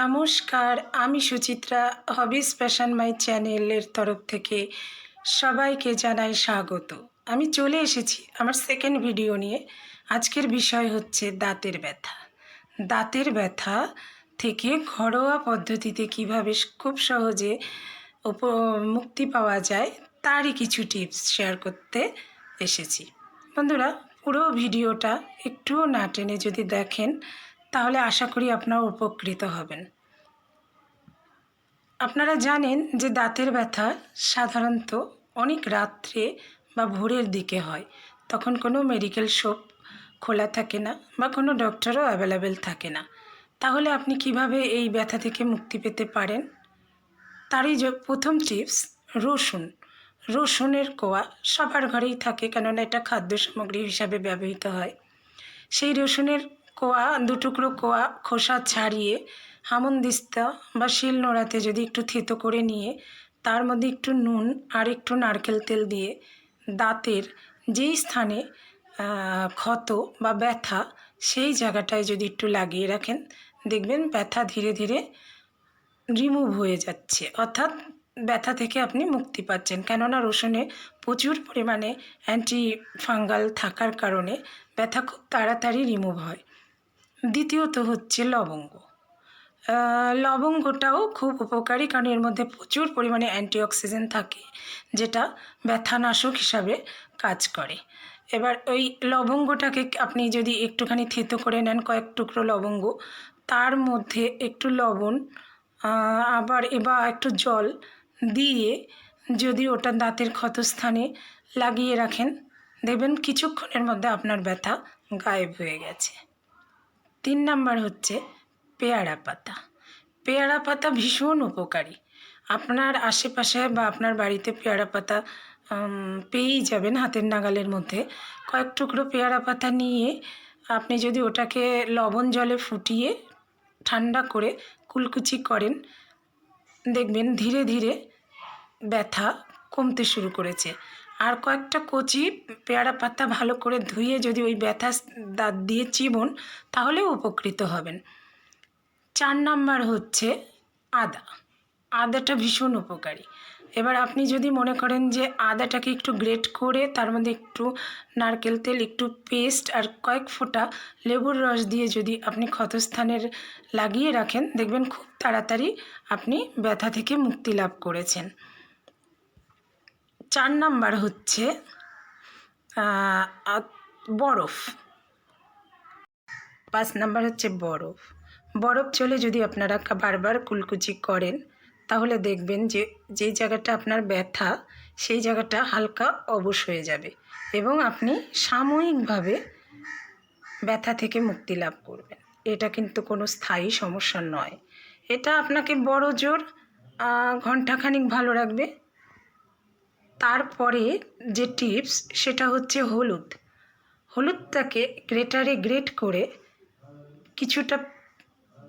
নমস্কার, আমি সুচিত্রা হবিস প্যাশন মাই চ্যানেলের তরফ থেকে সবাইকে জানাই স্বাগত। আমি চলে এসেছি আমার সেকেন্ড ভিডিও নিয়ে। আজকের বিষয় হচ্ছে দাঁতের ব্যথা। দাঁতের ব্যথা থেকে ঘরোয়া পদ্ধতিতে কীভাবে খুব সহজে মুক্তি পাওয়া যায়, তারই কিছু টিপস শেয়ার করতে এসেছি। বন্ধুরা, পুরো ভিডিওটা একটুও না টেনে যদি দেখেন তাহলে আশা করি আপনারা উপকৃত হবেন। আপনারা জানেন যে দাঁতের ব্যথা সাধারণত অনেক রাত্রে বা ভোরের দিকে হয়। তখন কোনো মেডিকেল শপ খোলা থাকে না বা কোনো ডক্টরও অ্যাভেলেবেল থাকে না। তাহলে আপনি কীভাবে এই ব্যথা থেকে মুক্তি পেতে পারেন? তারই প্রথম টিপস রসুন। রসুনের কোয়া সবার ঘরেই থাকে কেননা এটা খাদ্য সামগ্রী হিসাবে ব্যবহৃত হয়। সেই রসুনের কোয়া, দু টুকরো কোয়া, খোসা ছাড়িয়ে হামনদিস্তা বা শিল নোড়াতে যদি একটু থেতো করে নিয়ে, তার মধ্যে একটু নুন আর একটু নারকেল তেল দিয়ে দাঁতের যেই স্থানে ক্ষত বা ব্যথা সেই জায়গাটায় যদি একটু লাগিয়ে রাখেন, দেখবেন ব্যথা ধীরে ধীরে রিমুভ হয়ে যাচ্ছে। অর্থাৎ ব্যথা থেকে আপনি মুক্তি পাচ্ছেন। কেননা রসুনে প্রচুর পরিমাণে অ্যান্টি ফাঙ্গাল থাকার কারণে ব্যথা খুব তাড়াতাড়ি রিমুভ হয়। দ্বিতীয়ত হচ্ছে লবঙ্গ। লবঙ্গটাও খুব উপকারী কারণ এর মধ্যে প্রচুর পরিমাণে অ্যান্টিঅক্সিডেন্ট থাকে, যেটা ব্যথানাশক হিসাবে কাজ করে। এবার ওই লবঙ্গটাকে আপনি যদি একটুখানি থেতো করে নেন কয়েক টুকরো লবঙ্গ, তার মধ্যে একটু লবণ আবার এবার একটু জল দিয়ে যদি ওটা দাঁতের ক্ষতস্থানে লাগিয়ে রাখেন, দেখবেন কিছুক্ষণের মধ্যে আপনার ব্যথা গায়েব হয়ে গেছে। তিন নাম্বার হচ্ছে পেয়ারা পাতা। পেয়ারা পাতা ভীষণ উপকারী। আপনার আশেপাশে বা আপনার বাড়িতে পেয়ারা পাতা পেয়েই যাবেন হাতের নাগালের মধ্যে। কয়েক টুকরো পেয়ারা পাতা নিয়ে আপনি যদি ওটাকে লবণ জলে ফুটিয়ে ঠান্ডা করে কুলকুচি করেন, দেখবেন ধীরে ধীরে ব্যথা কমতে শুরু করেছে। আর কয়েকটা কচি, পেয়ারা পাতা ভালো করে ধুয়ে যদি ওই ব্যথা দাঁত দিয়ে চিবন তাহলেও উপকৃত হবেন। চার নাম্বার হচ্ছে আদা। আদাটা ভীষণ উপকারী। এবার আপনি যদি মনে করেন যে আদাটাকে একটু গ্রেট করে তার মধ্যে একটু নারকেল তেল, একটু পেস্ট আর কয়েক ফোঁটা লেবুর রস দিয়ে যদি আপনি ক্ষতস্থানের লাগিয়ে রাখেন, দেখবেন খুব তাড়াতাড়ি আপনি ব্যথা থেকে মুক্তি লাভ করেছেন। চার নাম্বার হচ্ছে বরফ। পাঁচ নাম্বার হচ্ছে বরফ। বরফ চলে যদি আপনারা বারবার কুলকুচি করেন তাহলে দেখবেন যে যে জায়গাটা আপনার ব্যথা সেই জায়গাটা হালকা অবশ হয়ে যাবে এবং আপনি সাময়িকভাবে ব্যথা থেকে মুক্তি লাভ করবেন। এটা কিন্তু কোনো স্থায়ী সমস্যা নয়। এটা আপনাকে বড় জোর আহ, ঘন্টাখানিক ভালো রাখবে। তারপরে যে টিপস, সেটা হচ্ছে হলুদ। হলুদটাকে গ্রেটারে গ্রেট করে কিছুটা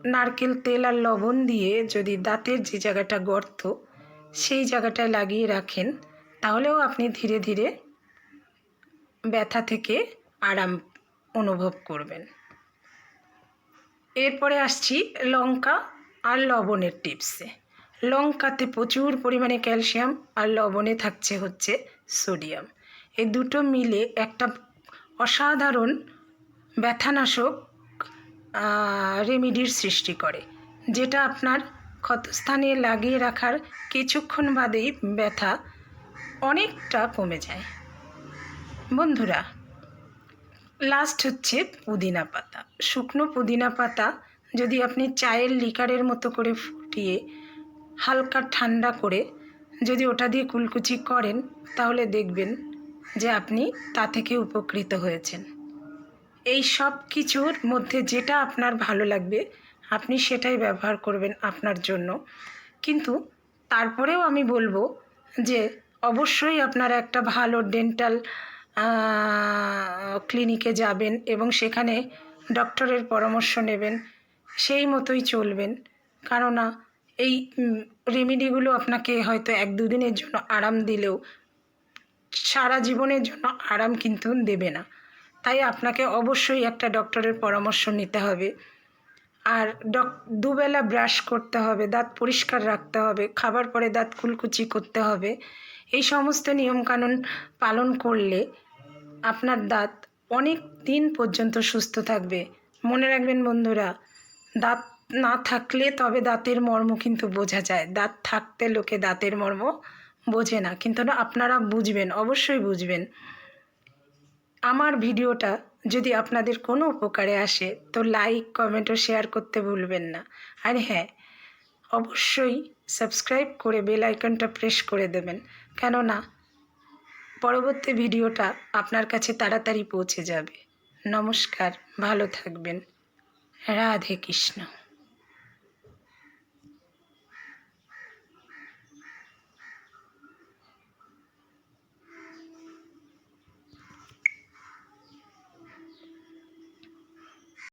নারকেল, তেল আর লবণ দিয়ে যদি দাঁতের যে জায়গাটা গর্ত, সেই জায়গাটায় লাগিয়ে রাখেন, তাহলেও আপনি ধীরে ধীরে ব্যথা থেকে আরাম অনুভব করবেন। এরপরে আসছি লঙ্কা আর লবণের টিপসে। লঙ্কাতে প্রচুর পরিমাণে ক্যালসিয়াম আর লবণে থাকছে হচ্ছে সোডিয়াম। এই দুটো মিলে একটা অসাধারণ ব্যথানাশক রেমিডির সৃষ্টি করে, যেটা আপনার ক্ষতস্থানে লাগিয়ে রাখার কিছুক্ষণ বাদেই ব্যথা অনেকটা কমে যায়। বন্ধুরা লাস্ট হচ্ছে পুদিনা পাতা। শুকনো পুদিনা পাতা যদি আপনি চায়ের লিকারের মতো করে ফুটিয়ে হালকা ঠান্ডা করে যদি ওটা দিয়ে কুলকুচি করেন, তাহলে দেখবেন যে আপনি তা থেকে উপকৃত হয়েছেন। এই সব কিছুর মধ্যে যেটা আপনার ভালো লাগবে, আপনি সেটাই ব্যবহার করবেন আপনার জন্য। কিন্তু তারপরেও আমি বলব যে অবশ্যই আপনারা একটা ভালো ডেন্টাল ক্লিনিকে যাবেন এবং সেখানে ডক্টরের পরামর্শ নেবেন, সেই মতোই চলবেন। কেননা এই রেমেডিগুলো আপনাকে হয়তো এক দুদিনের জন্য আরাম দিলেও সারা জীবনের জন্য আরাম কিন্তু দেবে না। তাই আপনাকে অবশ্যই একটা ডক্টরের পরামর্শ নিতে হবে। আর ডক দুবেলা ব্রাশ করতে হবে, দাঁত পরিষ্কার রাখতে হবে, খাবার পরে দাঁত কুলকুচি করতে হবে। এই সমস্ত নিয়মকানুন পালন করলে আপনার দাঁত অনেক দিন পর্যন্ত সুস্থ থাকবে। মনে রাখবেন বন্ধুরা, দাঁত না থাকলে তবে দাঁতের মর্ম কিন্তু বোঝা যায়। দাঁত থাকতে লোকে দাঁতের মর্ম বোঝে না, কিন্তু না, আপনারা বুঝবেন, অবশ্যই বুঝবেন। আমার ভিডিওটা যদি আপনাদের কোনো উপকারে আসে, তো লাইক, কমেন্ট ও শেয়ার করতে ভুলবেন না। আর হ্যাঁ অবশ্যই সাবস্ক্রাইব করে বেল আইকনটা প্রেস করে দেবেন, কেননা পরবর্তী ভিডিওটা আপনার কাছে তাড়াতাড়ি পৌঁছে যাবে। নমস্কার, ভালো থাকবেন। রাধে কৃষ্ণ।